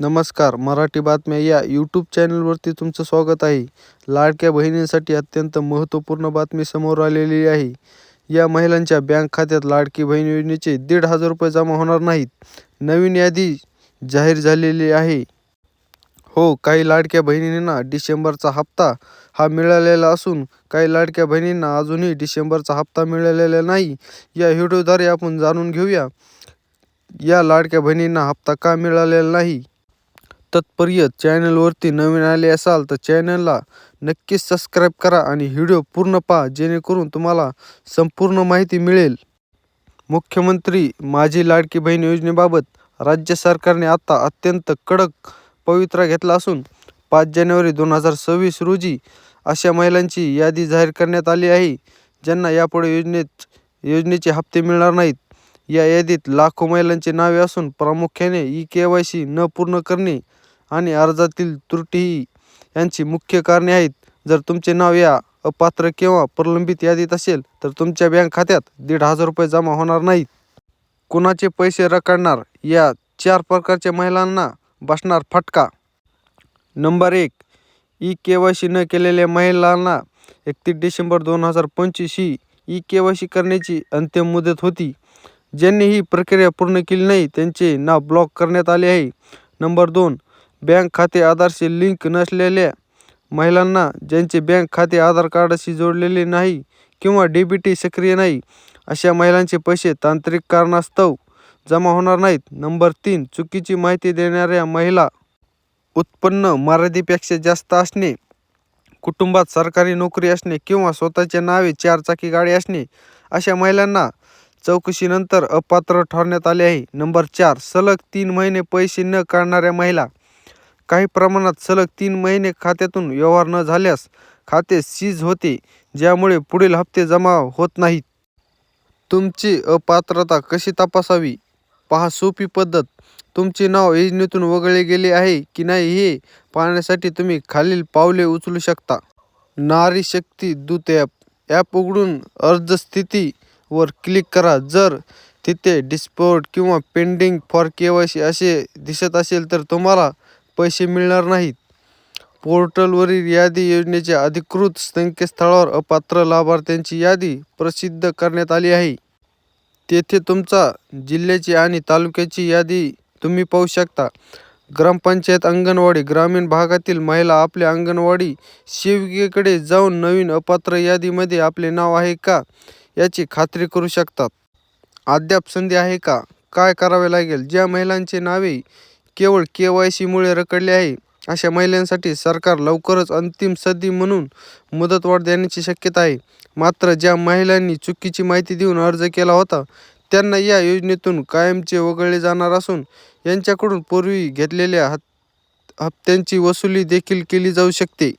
नमस्कार मराठी बातम्या या यूट्यूब चॅनलवरती तुमचं स्वागत आहे. लाडक्या बहिणींसाठी अत्यंत महत्त्वपूर्ण बातमी समोर आलेली आहे. या महिलांच्या बँक खात्यात लाडकी बहीण योजनेचे दीड हजार रुपये जमा होणार नाहीत. नवीन यादी जाहीर झालेली आहे. हो काही लाडक्या बहिणींना डिसेंबरचा हप्ता हा मिळालेला असून काही लाडक्या बहिणींना अजूनही डिसेंबरचा हप्ता मिळालेला नाही. या व्हिडिओद्वारे आपण जाणून घेऊया या लाडक्या बहिणींना हप्ता का मिळालेला नाही? तत्पर्य चॅनलवरती नवीन आले असाल तर चॅनलला नक्कीच सबस्क्राईब करा आणि व्हिडिओ पूर्ण पहा जेणेकरून तुम्हाला संपूर्ण माहिती मिळेल. मुख्यमंत्री माझी लाडकी बहीण योजनेबाबत राज्य सरकारने आता अत्यंत कडक पवित्रा घेतला असून पाच जानेवारी दोन हजार सव्वीस रोजी अशा महिलांची यादी जाहीर करण्यात आली आहे ज्यांना यापुढे योजनेत योजनेचे हप्ते मिळणार नाहीत. या यादीत लाखो महिलांची नावे असून प्रामुख्याने ई के वाय सी न पूर्ण करणे आणि अर्जातील त्रुटी यांची मुख्य कारणे आहेत. जर तुमचे नाव या अपात्र किंवा प्रलंबित यादीत असेल तर तुमच्या बँक खात्यात दीड हजार रुपये जमा होणार नाहीत. कुणाचे पैसे रखडणार या चार प्रकारच्या महिलांना बसणार फटका. नंबर एक ई के वाय सी न केलेल्या महिलांना एकतीस डिसेंबर दोन हजार पंचवीस ही ई के वाय सी करण्याची अंतिम मुदत होती. ज्यांनी ही प्रक्रिया पूर्ण केली नाही त्यांचे नाव ब्लॉक करण्यात आले आहे. नंबर दोन बँक खाते आधारशी लिंक नसलेल्या महिलांना ज्यांचे बँक खाते आधार कार्डशी जोडलेले नाही किंवा डी बी टी सक्रिय नाही अशा महिलांचे पैसे तांत्रिक कारणास्तव जमा होणार नाहीत. नंबर तीन चुकीची माहिती देणाऱ्या महिला उत्पन्न मर्यादेपेक्षा जास्त असणे कुटुंबात सरकारी नोकरी असणे किंवा स्वतःच्या नावे चार चाकी गाडी असणे अशा महिलांना चौकशीनंतर अपात्र ठरवण्यात आले आहे. नंबर चार सलग तीन महिने पैसे न काढणाऱ्या महिला काही प्रमाणात सलग तीन महिने खात्यातून व्यवहार न झाल्यास खाते सीज होते ज्यामुळे पुढील हप्ते जमा होत नाहीत. तुमची अपात्रता कशी तपासावी? पहा सोपी पद्धत. तुमचे नाव योजनेतून वगळले गेले आहे की नाही हे पाहण्यासाठी तुम्ही खालील पावले उचलू शकता. नारी शक्ती दूत ॲप. ॲप उघडून अर्ज स्थितीवर क्लिक करा. जर तिथे डिस्पोर्ट किंवा pending for K Y C असे दिसत असेल तर तुम्हाला पैसे मिळणार नाहीत. पोर्टलवरील यादी योजनेच्या अधिकृत संकेतस्थळावर अपात्र लाभार्थ्यांची यादी प्रसिद्ध करण्यात आली आहे. तेथे तुमचा जिल्ह्याची आणि तालुक्याची यादी तुम्ही पाहू शकता. ग्रामपंचायत अंगणवाडी ग्रामीण भागातील महिला आपल्या अंगणवाडी सेविकेकडे जाऊन नवीन अपात्र यादीमध्ये आपले नाव आहे का याची खात्री करू शकतात. अद्याप संधी आहे का काय करावे लागेल ज्या महिलांचे नावे केवळ के वाय सीमुळे रखडले आहे. अशा महिलांसाठी सरकार लवकरच अंतिम सदी म्हणून मुदतवाढ देण्याची शक्यता आहे. मात्र ज्या महिलांनी चुकीची माहिती देऊन अर्ज केला होता त्यांना या योजनेतून कायमचे वगळले जाणार असून यांच्याकडून पूर्वी घेतलेल्या हप्त्यांची वसुली देखील केली जाऊ शकते.